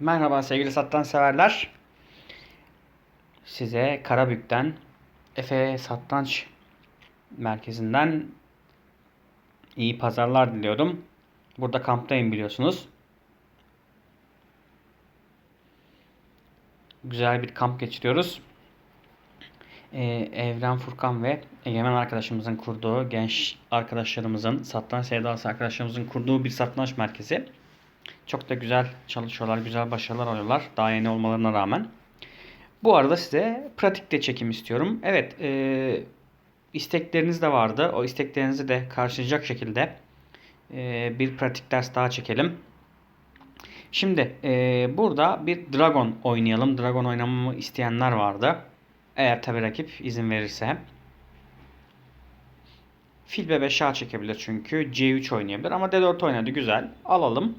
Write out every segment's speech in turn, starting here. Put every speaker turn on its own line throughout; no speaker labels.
Merhaba sevgili sattan severler. Size Karabük'ten Efe Satranç Merkezi'nden iyi pazarlar diliyorum. Burada kamptayım biliyorsunuz. Güzel bir kamp geçiriyoruz. Ee, Evren Furkan ve Egemen arkadaşımızın kurduğu, genç arkadaşlarımızın, satranç sevdalısı arkadaşlarımızın kurduğu bir satranç merkezi. Çok da güzel çalışıyorlar, güzel başarılar alıyorlar. Daha yeni olmalarına rağmen. Bu arada size pratikte çekim istiyorum. Evet, e, istekleriniz de vardı. O isteklerinizi de karşılayacak şekilde e, bir pratik ders daha çekelim. Şimdi e, burada bir Dragon oynayalım. Dragon oynamamı isteyenler vardı. Eğer tabi rakip izin verirse. Fil B5 şah çekebilir çünkü. C3 oynayabilir ama D4 oynadı. Güzel. Alalım.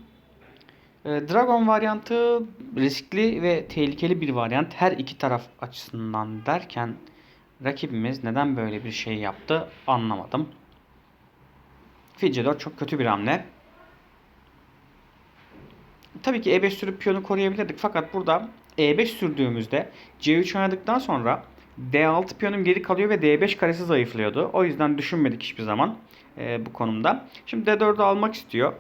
E, Dragon varyantı riskli ve tehlikeli bir varyant. Her iki taraf açısından derken rakibimiz neden böyle bir şey yaptı anlamadım. Fil C4 çok kötü bir hamle. Tabii ki E5 sürüp piyonu koruyabilirdik fakat burada E5 sürdüğümüzde C3 oynadıktan sonra D6 piyonum geri kalıyor ve D5 karesi zayıflıyordu. O yüzden düşünmedik hiçbir zaman e, bu konumda. Şimdi D4'ü almak istiyor.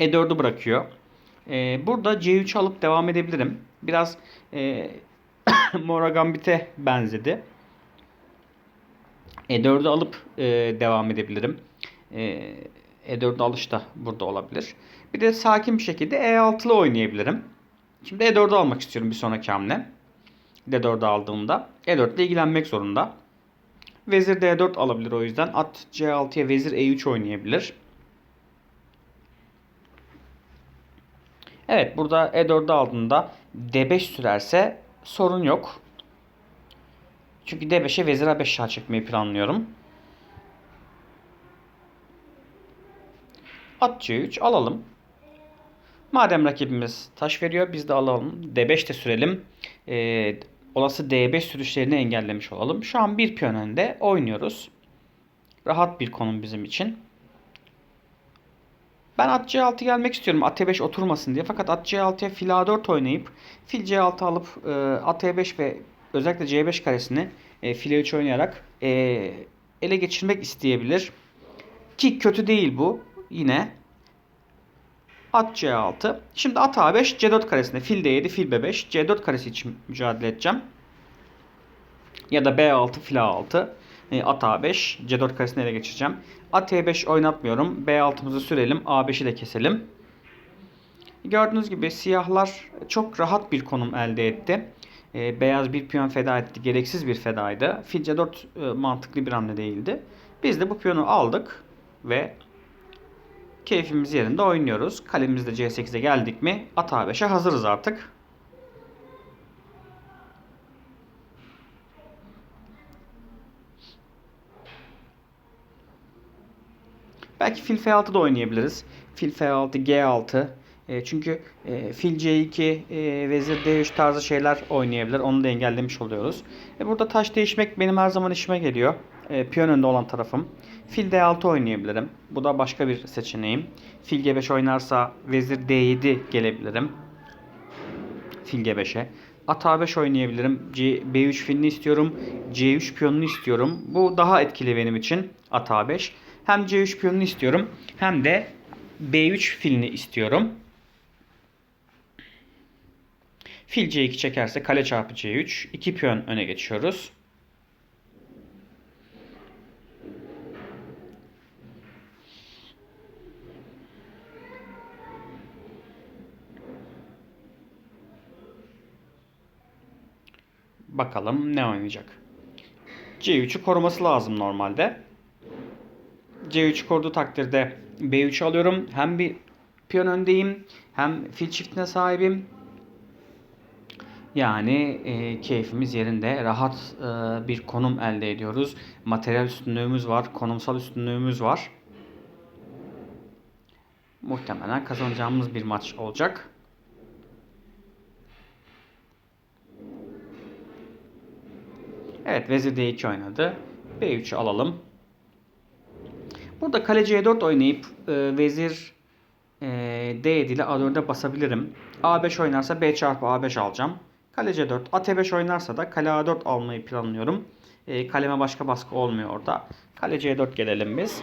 E4'ü bırakıyor. E, burada C3 alıp devam edebilirim. Biraz e, Mora Gambit'e benzedi. E4'ü alıp e, devam edebilirim. E, E4'ü alış da burada olabilir. Bir de sakin bir şekilde E6'lı oynayabilirim. Şimdi E4'ü almak istiyorum bir sonraki hamle. D4'ü aldığımda. E4 ile ilgilenmek zorunda. Vezir D4 alabilir o yüzden. At C6'ya vezir E3 oynayabilir. Evet burada E4'ü aldığında D5 sürerse sorun yok. Çünkü D5'e vezir A5 şah çekmeyi planlıyorum. At C3 alalım. Madem rakibimiz taş veriyor biz de alalım. D5 de sürelim. Ee, olası D5 sürüşlerini engellemiş olalım. Şu an bir piyon önde oynuyoruz. Rahat bir konum bizim için. Ben at C6 gelmek istiyorum. At E5 oturmasın diye. Fakat at C6'ya fil A4 oynayıp fil C6 alıp e, at E5 ve özellikle C5 karesini e, fil E3 oynayarak e, ele geçirmek isteyebilir. Ki kötü değil bu. Yine at C6. Şimdi at A5 C4 karesinde fil D7 fil B5 C4 karesi için mücadele edeceğim. Ya da B6 fil A6 e, at A5 C4 karesini ele geçireceğim. At E5 oynatmıyorum. B6'mızı sürelim. A5'i de keselim. Gördüğünüz gibi siyahlar çok rahat bir konum elde etti. E, beyaz bir piyon feda etti. Gereksiz bir fedaydı. Fil C4 e, mantıklı bir hamle değildi. Biz de bu piyonu aldık ve keyfimiz yerinde oynuyoruz. Kalemizde C8'e geldik mi at A5'e hazırız artık. Belki fil F6 da oynayabiliriz. Fil F6, G6. E, çünkü e, fil C2, e, vezir D3 tarzı şeyler oynayabilir. Onu da engellemiş oluyoruz. E, burada taş değişmek benim her zaman işime geliyor. E, piyon önde olan tarafım. Fil D6 oynayabilirim. Bu da başka bir seçeneğim. Fil G5 oynarsa vezir D7 gelebilirim. Fil G5'e. At A5 oynayabilirim. C, B3 filini istiyorum. C3 piyonunu istiyorum. Bu daha etkili benim için. At A5. Hem C3 piyonunu istiyorum hem de B3 filini istiyorum. Fil C2 çekerse kale çarpı C3. 2 piyon öne geçiyoruz. Bakalım ne oynayacak. C3'ü koruması lazım normalde. C3 koruduğu takdirde B3 alıyorum. Hem bir piyon öndeyim hem fil çiftine sahibim. Yani e, keyfimiz yerinde. Rahat e, bir konum elde ediyoruz. Materyal üstünlüğümüz var. Konumsal üstünlüğümüz var. Muhtemelen kazanacağımız bir maç olacak. Evet vezir D2 oynadı. B3'ü alalım. Burada kale C4 oynayıp e, vezir e, D7 ile A4'e basabilirim. A5 oynarsa B çarpı A5 alacağım. Kale C4. At E5 oynarsa da kale A4 almayı planlıyorum. E, kaleme başka baskı olmuyor orada. Kale C4 gelelim biz.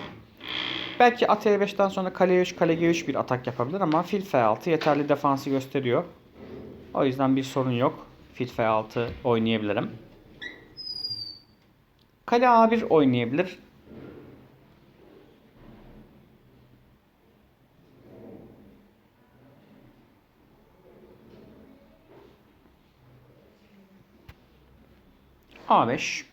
Belki at E5'ten sonra kale 3 kale G3 bir atak yapabilir ama fil F6 yeterli defansı gösteriyor. O yüzden bir sorun yok. Fil F6 oynayabilirim. Kale A1 oynayabilir. A5.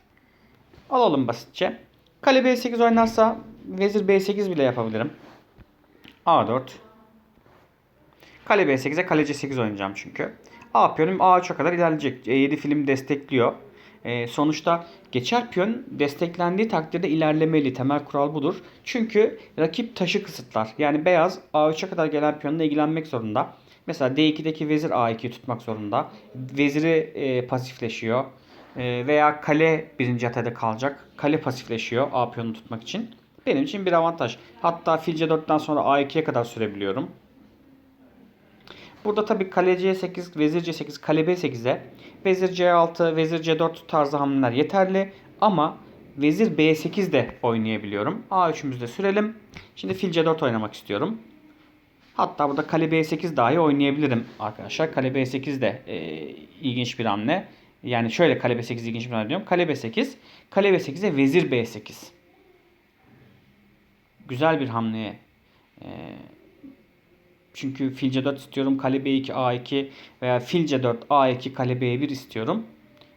Alalım basitçe. Kale B8 oynarsa vezir B8 bile yapabilirim. A4. Kale B8'e kale C8 oynayacağım çünkü. A piyonum A3'e kadar ilerleyecek. E7 film destekliyor. E, sonuçta geçer piyon desteklendiği takdirde ilerlemeli. Temel kural budur. Çünkü rakip taşı kısıtlar. Yani beyaz A3'e kadar gelen piyonla ilgilenmek zorunda. Mesela D2'deki vezir A2'yi tutmak zorunda. Veziri e, pasifleşiyor. E, veya kale birinci atada kalacak. Kale pasifleşiyor A piyonunu tutmak için. Benim için bir avantaj. Hatta fil C4'ten sonra A2'ye kadar sürebiliyorum. Burada tabii kale C8, vezir C8, kale B8'e vezir C6, vezir C4 tarzı hamleler yeterli. Ama vezir B8 de oynayabiliyorum. A3'ümüzü de sürelim. Şimdi fil C4 oynamak istiyorum. Hatta burada kale B8 dahi oynayabilirim arkadaşlar. Kale B8 de e, ilginç bir hamle. Yani şöyle kale B8 ilginç bir hamle. Kale B8, kale B8'e vezir B8. Güzel bir hamleye e, çünkü fil C4 istiyorum. Kale B2 A2 veya fil C4 A2 kale B1 istiyorum.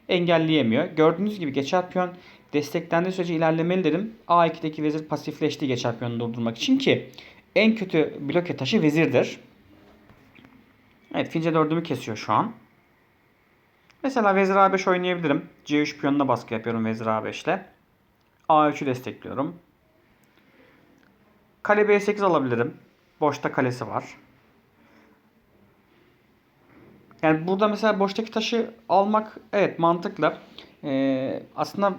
Engelleyemiyor. Gördüğünüz gibi geçer piyon desteklendiği sürece ilerlemeli dedim. A2'deki vezir pasifleşti geçer piyonu durdurmak için ki en kötü bloke taşı vezirdir. Evet fil C4'ümü kesiyor şu an. Mesela vezir A5 oynayabilirim. C3 piyonuna baskı yapıyorum vezir A5 ile. A3'ü destekliyorum. Kale B8 alabilirim. Boşta kalesi var. Yani burada mesela boştaki taşı almak evet mantıklı. Ee, aslında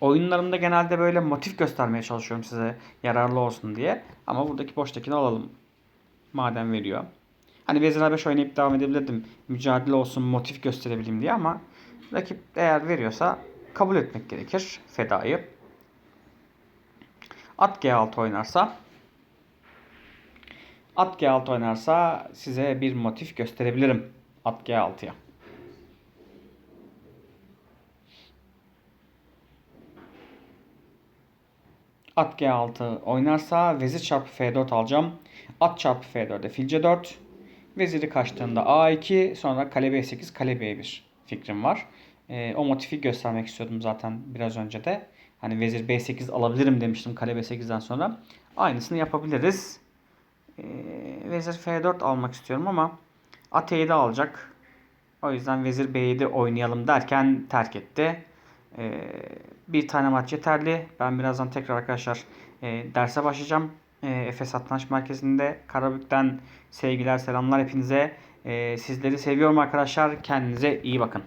oyunlarımda genelde böyle motif göstermeye çalışıyorum size yararlı olsun diye. Ama buradaki boştakini alalım. Madem veriyor. Hani vezir A5 oynayıp devam edebilirdim. Mücadele olsun, motif gösterebileyim diye ama rakip eğer veriyorsa kabul etmek gerekir fedayı. At G6 oynarsa At G6 oynarsa size bir motif gösterebilirim. At G6'ya. At G6 oynarsa vezir çarpı F4 alacağım. At çarpı F4'e fil C4. Veziri kaçtığında A2 sonra kale B8 kale B1 fikrim var. Ee, o motifi göstermek istiyordum zaten biraz önce de. Hani vezir B8 alabilirim demiştim kale B8'den sonra. Aynısını yapabiliriz. Ee, vezir F4 almak istiyorum ama at E7 alacak. O yüzden vezir B7 oynayalım derken terk etti. Ee, bir tane maç yeterli. Ben birazdan tekrar arkadaşlar e, derse başlayacağım. E, Efes Satranç Merkezi'nde Karabük'ten sevgiler selamlar hepinize. E, sizleri seviyorum arkadaşlar. Kendinize iyi bakın.